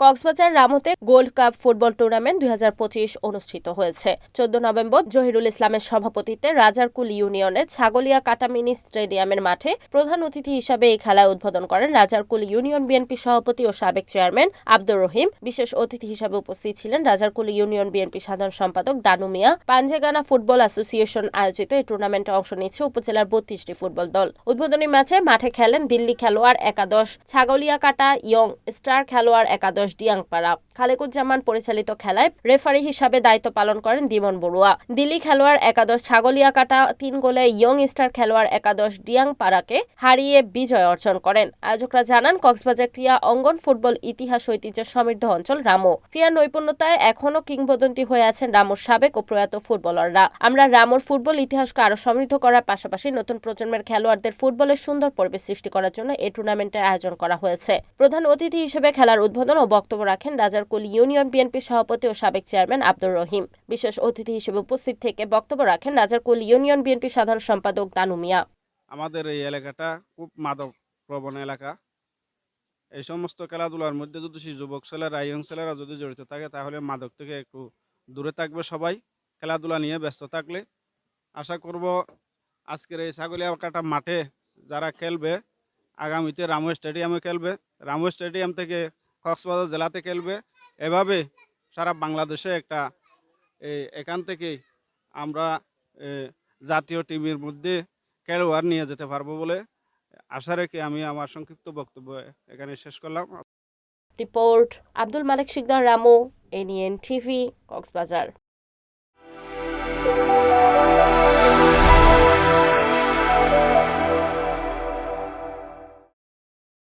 কক্সবাজার রামতে gold cup football tournament দুই হাজার পঁচিশ অনুষ্ঠিত হয়েছে। চোদ্দ নভেম্বর জহিরুল ইসলামের সভাপতিত্বে রাজারকুল ইউনিয়নের ছাগলিয়া কাটা মিনি স্টেডিয়ামের মাঠে প্রধান অতিথি হিসাবে এই খেলা উদ্বোধন করেন রাজারকুল ইউনিয়ন বিএনপি সভাপতি ও সাবেক চেয়ারম্যান আব্দুর রহিম। বিশেষ অতিথি হিসাবে উপস্থিত ছিলেন রাজারকুল ইউনিয়ন বিএনপি সাধারণ সম্পাদক দানু মিয়া। পাঞ্জেগানা ফুটবল অ্যাসোসিয়েশন আয়োজিত এই টুর্নামেন্টে অংশ নিচ্ছে উপজেলার বত্রিশটি ফুটবল দল। উদ্বোধনী ম্যাচে মাঠে খেলেন দিল্লি খেলোয়াড় একাদশ, ছাগলিয়া কাটা ইয়ং স্টার খেলোয়াড় একাদশ ডিয়াংপাড়া। খালেকুজ্জামান পরিচালিত খেলায় রেফারি হিসাবে দায়িত্ব পালন করেন দিমন বড়ুয়া। দিল্লি খেলোয়াড় একাদশ ছাগলিয়া কাটা তিন গোলে ইয়ং স্টার খেলোয়াড় একাদশ ডিয়াংপাড়াকে হারিয়ে বিজয় অর্জন করেন। আয়োজকরা জানান, কক্সবাজার ক্রীড়া অঙ্গন ফুটবল ইতিহাস ঐতিহ্য সমৃদ্ধ অঞ্চল রামো। ক্রীড়া নৈপুণ্যতায় এখনও কিংবদন্তি হয়ে আছেন রামোর সাবেক ও প্রয়াত ফুটবলাররা। আমরা রামোর ফুটবল ইতিহাসকে আরও সমৃদ্ধ করার পাশাপাশি নতুন প্রজন্মের খেলোয়াড়দের ফুটবলের সুন্দর পরিবেশ সৃষ্টি করার জন্য এই টুর্নামেন্টের আয়োজন করা হয়েছে। প্রধান অতিথি হিসেবে খেলার উদ্বোধন ও বক্তব্য রাখেন রাজারকুল ইউনিয়ন বিএনপি সভাপতি ও সাবেক চেয়ারম্যান আব্দুর রহিম। বিশেষ অতিথি হিসেবে উপস্থিত থেকে বক্তব্য রাখেন রাজারকুল ইউনিয়ন বিএনপি সাধারণ সম্পাদক দানু মিয়া। আমাদের এই এলাকাটা খুব মাদক প্রবণ এলাকা। এই সমস্ত খেলাধুলার মধ্যে যদি সেই যুবক ছেলেরা, ইয়ং ছেলেরা যদি জড়িত থাকে, তাহলে মাদক থেকে একটু দূরে থাকবে সবাই, খেলাধুলা নিয়ে ব্যস্ত থাকলে। আশা করব আজকের এই ছাগলিয়া কাটা মাঠে যারা খেলবে, আগামীতে রামু স্টেডিয়ামে খেলবে। রামু স্টেডিয়াম থেকে কক্সবাজার জেলাতে খেলবে। এভাবে সারা বাংলাদেশে একটা এখান থেকে আমরা জাতীয় টিমের মধ্যে খেলোয়াড় নিয়ে যেতে পারব বলে আশা রেখে আমি আমার সংক্ষিপ্ত বক্তব্য এখানে শেষ করলাম। Report Abdul Malik Sikdar, Ramu এনিএন TV, Cox's Bazar.